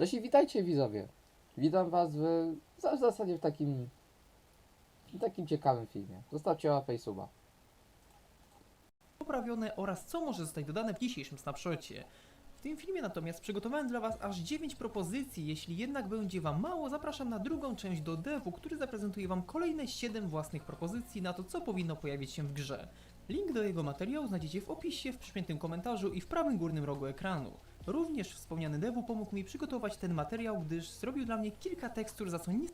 Cześć i witajcie widzowie. Witam was w, w zasadzie w takim w takim ciekawym filmie. Zostawcie łapę i suba. poprawione oraz co może zostać dodane w dzisiejszym snapshocie. W tym filmie natomiast przygotowałem dla Was aż 9 propozycji, jeśli jednak będzie Wam mało, zapraszam na drugą część do devu, który zaprezentuje Wam kolejne 7 własnych propozycji na to, co powinno pojawić się w grze. Link do jego materiału znajdziecie w opisie, w przypiętym komentarzu i w prawym górnym rogu ekranu. Również wspomniany devu pomógł mi przygotować ten materiał, gdyż zrobił dla mnie kilka tekstur, za co nie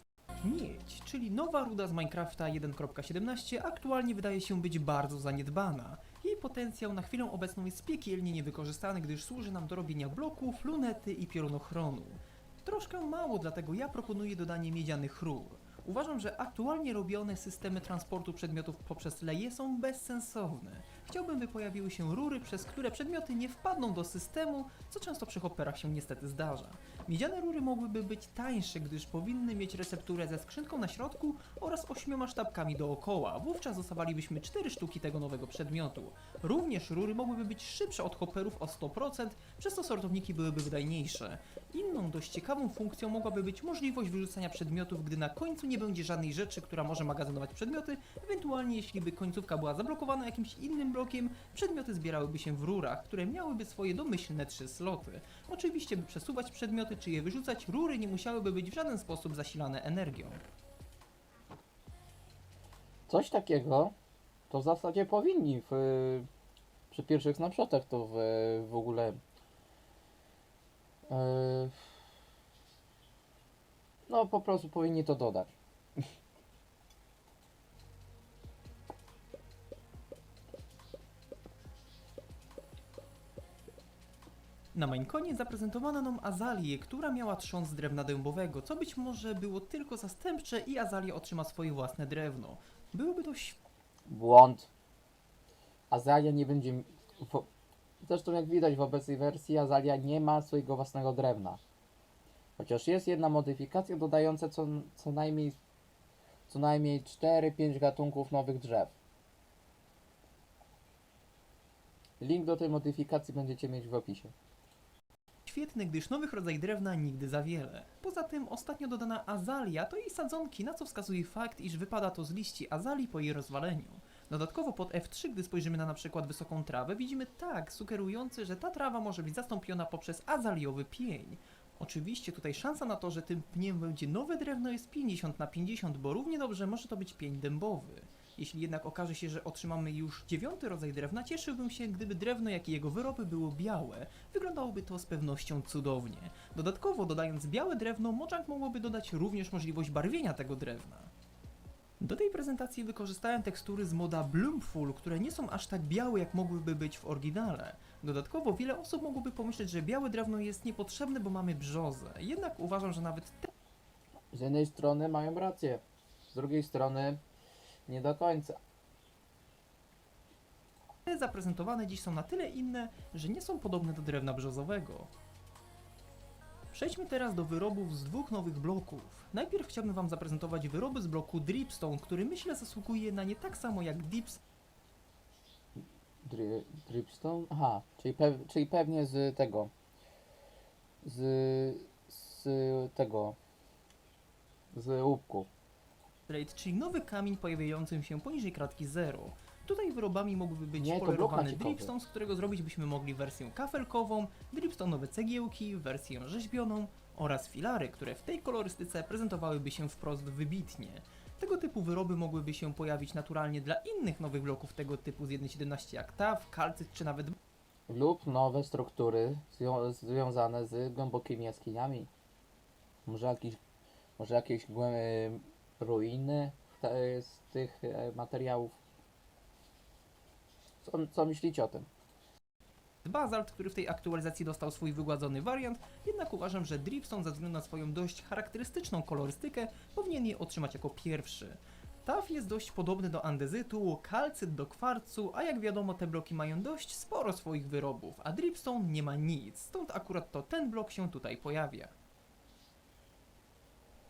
Miedź, czyli nowa ruda z Minecrafta 1.17 aktualnie wydaje się być bardzo zaniedbana. Jej potencjał na chwilę obecną jest piekielnie niewykorzystany, gdyż służy nam do robienia bloków, lunety i piorunochronu. Troszkę mało, dlatego ja proponuję dodanie miedzianych rur. Uważam, że aktualnie robione systemy transportu przedmiotów poprzez leje są bezsensowne. Chciałbym, by pojawiły się rury, przez które przedmioty nie wpadną do systemu, co często przy hopperach się niestety zdarza. Miedziane rury mogłyby być tańsze, gdyż powinny mieć recepturę ze skrzynką na środku oraz ośmioma sztabkami dookoła. Wówczas dostawalibyśmy 4 sztuki tego nowego przedmiotu. Również rury mogłyby być szybsze od hopperów o 100%, przez co sortowniki byłyby wydajniejsze. Inną dość ciekawą funkcją mogłaby być możliwość wyrzucania przedmiotów, gdy na końcu nie będzie żadnej rzeczy, która może magazynować przedmioty, ewentualnie jeśli by końcówka była zablokowana jakimś innym blokiem, przedmioty zbierałyby się w rurach, które miałyby swoje domyślne trzy sloty. Oczywiście, by przesuwać przedmioty czy je wyrzucać, rury nie musiałyby być w żaden sposób zasilane energią. Coś takiego to w zasadzie powinni w, przy pierwszych snapshotach to w, w ogóle no po prostu powinni to dodać. Na Mainkonie zaprezentowano nam Azalię, która miała trząs z drewna dębowego, co być może było tylko zastępcze i Azalia otrzyma swoje własne drewno. Byłoby to ś- Błąd. Azalia nie będzie. Zresztą jak widać w obecnej wersji Azalia nie ma swojego własnego drewna. Chociaż jest jedna modyfikacja dodająca co, co najmniej co najmniej 4-5 gatunków nowych drzew. Link do tej modyfikacji będziecie mieć w opisie. świetny, gdyż nowych rodzajów drewna nigdy za wiele. Poza tym ostatnio dodana Azalia to jej sadzonki, na co wskazuje fakt, iż wypada to z liści Azalii po jej rozwaleniu. Dodatkowo pod F3, gdy spojrzymy na na przykład wysoką trawę, widzimy tak sugerujący, że ta trawa może być zastąpiona poprzez azaliowy pień. Oczywiście tutaj szansa na to, że tym pniem będzie nowe drewno jest 50 na 50, bo równie dobrze może to być pień dębowy. Jeśli jednak okaże się, że otrzymamy już dziewiąty rodzaj drewna, cieszyłbym się, gdyby drewno, jak i jego wyroby było białe. Wyglądałoby to z pewnością cudownie. Dodatkowo, dodając białe drewno, Mojang mogłoby dodać również możliwość barwienia tego drewna. Do tej prezentacji wykorzystałem tekstury z moda Bloomful, które nie są aż tak białe, jak mogłyby być w oryginale. Dodatkowo wiele osób mogłoby pomyśleć, że białe drewno jest niepotrzebne, bo mamy brzozę. Jednak uważam, że nawet Z jednej strony mają rację, z drugiej strony nie do końca. te zaprezentowane dziś są na tyle inne, że nie są podobne do drewna brzozowego. Przejdźmy teraz do wyrobów z dwóch nowych bloków. Najpierw chciałbym Wam zaprezentować wyroby z bloku Dripstone, który myślę zasługuje na nie tak samo jak Dips, Dri, dripstone? Aha, czyli, pew, czyli pewnie z tego. Z, z tego. Z łupku. Trade, czyli nowy kamień pojawiający się poniżej kratki 0. Tutaj wyrobami mógłby być Nie, to blok polerowany naciekowy. dripstone, z którego zrobić byśmy mogli wersję kafelkową, dripstone'owe cegiełki, wersję rzeźbioną oraz filary, które w tej kolorystyce prezentowałyby się wprost wybitnie. Tego typu wyroby mogłyby się pojawić naturalnie dla innych nowych bloków tego typu z 1.17 jak TAF, kalcyt czy nawet Lub nowe struktury zwią związane z głębokimi jaskiniami. Może jakieś, może jakieś głę ruiny te, z tych e, materiałów. Co, co myślicie o tym? Bazalt, który w tej aktualizacji dostał swój wygładzony wariant, jednak uważam, że Dripstone ze względu na swoją dość charakterystyczną kolorystykę powinien je otrzymać jako pierwszy. TAF jest dość podobny do andezytu, kalcyt do kwarcu, a jak wiadomo te bloki mają dość sporo swoich wyrobów, a Dripstone nie ma nic, stąd akurat to ten blok się tutaj pojawia.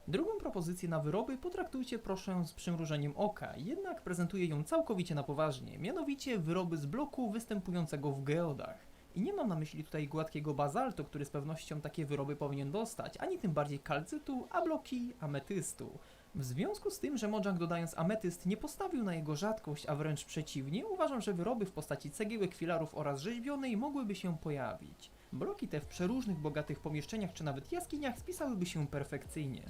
Drugą propozycję na wyroby potraktujcie proszę z przymrużeniem oka, jednak prezentuję ją całkowicie na poważnie, mianowicie wyroby z bloku występującego w geodach. I nie mam na myśli tutaj gładkiego bazaltu, który z pewnością takie wyroby powinien dostać, ani tym bardziej kalcytu, a bloki ametystu. W związku z tym, że Mojang dodając ametyst nie postawił na jego rzadkość, a wręcz przeciwnie, uważam, że wyroby w postaci cegiełek, filarów oraz rzeźbionej mogłyby się pojawić. Bloki te w przeróżnych bogatych pomieszczeniach czy nawet jaskiniach spisałyby się perfekcyjnie.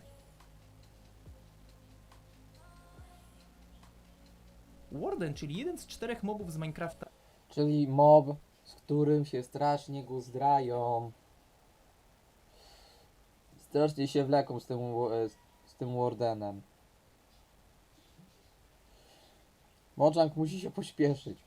Warden, czyli jeden z czterech mobów z Minecrafta, Czyli mob, z którym się strasznie guzdrają. Strasznie się wleką z tym, wa- z tym Wardenem. Mojang musi się pośpieszyć.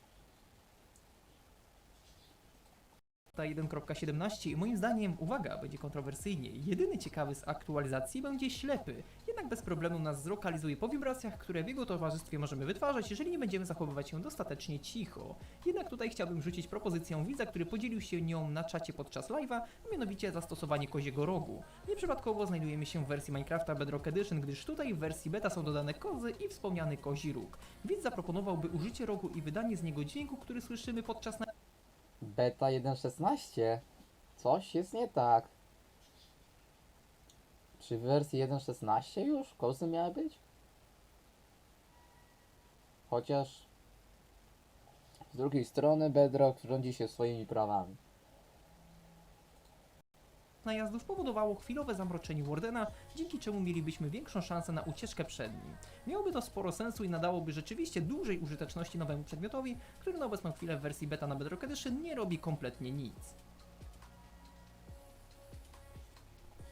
Ta 1.17 i moim zdaniem, uwaga, będzie kontrowersyjnie, jedyny ciekawy z aktualizacji będzie ślepy, jednak bez problemu nas zlokalizuje po wibracjach, które w jego towarzystwie możemy wytwarzać, jeżeli nie będziemy zachowywać się dostatecznie cicho. Jednak tutaj chciałbym rzucić propozycję widza, który podzielił się nią na czacie podczas live'a, a mianowicie zastosowanie koziego rogu. Nieprzypadkowo znajdujemy się w wersji Minecrafta Bedrock Edition, gdyż tutaj w wersji beta są dodane kozy i wspomniany kozi róg. Widz zaproponowałby użycie rogu i wydanie z niego dźwięku, który słyszymy podczas Beta 1.16. Coś jest nie tak. Czy w wersji 1.16 już kozy miały być? Chociaż z drugiej strony Bedrock rządzi się swoimi prawami. najazdów powodowało chwilowe zamroczenie Wardena, dzięki czemu mielibyśmy większą szansę na ucieczkę przed nim. Miałoby to sporo sensu i nadałoby rzeczywiście dużej użyteczności nowemu przedmiotowi, który na obecną chwilę w wersji beta na Bedrock Edition nie robi kompletnie nic.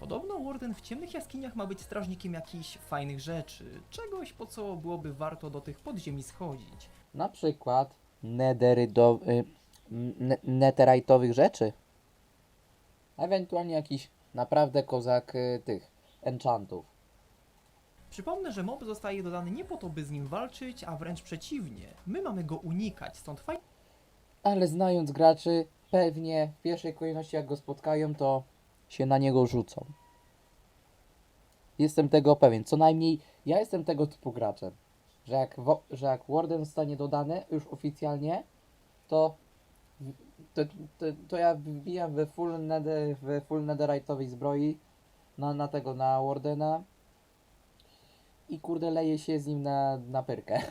Podobno Warden w ciemnych jaskiniach ma być strażnikiem jakichś fajnych rzeczy, czegoś po co byłoby warto do tych podziemi schodzić. Na przykład nederydo, y, ne, netherite'owych rzeczy. Ewentualnie jakiś naprawdę kozak y, tych enchantów. Przypomnę, że mob zostaje dodany nie po to, by z nim walczyć, a wręcz przeciwnie. My mamy go unikać, stąd fajnie Ale znając graczy, pewnie w pierwszej kolejności jak go spotkają, to się na niego rzucą. Jestem tego pewien. Co najmniej ja jestem tego typu graczem. Że jak, że jak Warden zostanie dodany już oficjalnie, to, to, to, to ja wbijam we full, nether, we full netherite'owej zbroi na, na tego, na Wardena i kurde leje się z nim na, na pyrkę.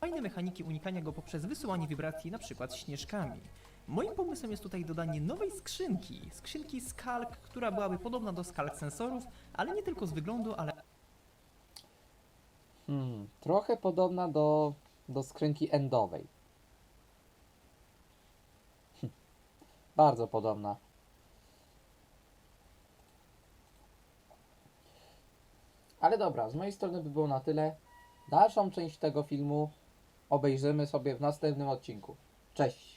fajne mechaniki unikania go poprzez wysyłanie wibracji na przykład śnieżkami. Moim pomysłem jest tutaj dodanie nowej skrzynki, skrzynki Skalk, która byłaby podobna do Skalk sensorów, ale nie tylko z wyglądu, ale Hmm, trochę podobna do, do skrzynki endowej. Hm, Bardzo podobna. Ale dobra, z mojej strony by było na tyle. Dalszą część tego filmu obejrzymy sobie w następnym odcinku. Cześć!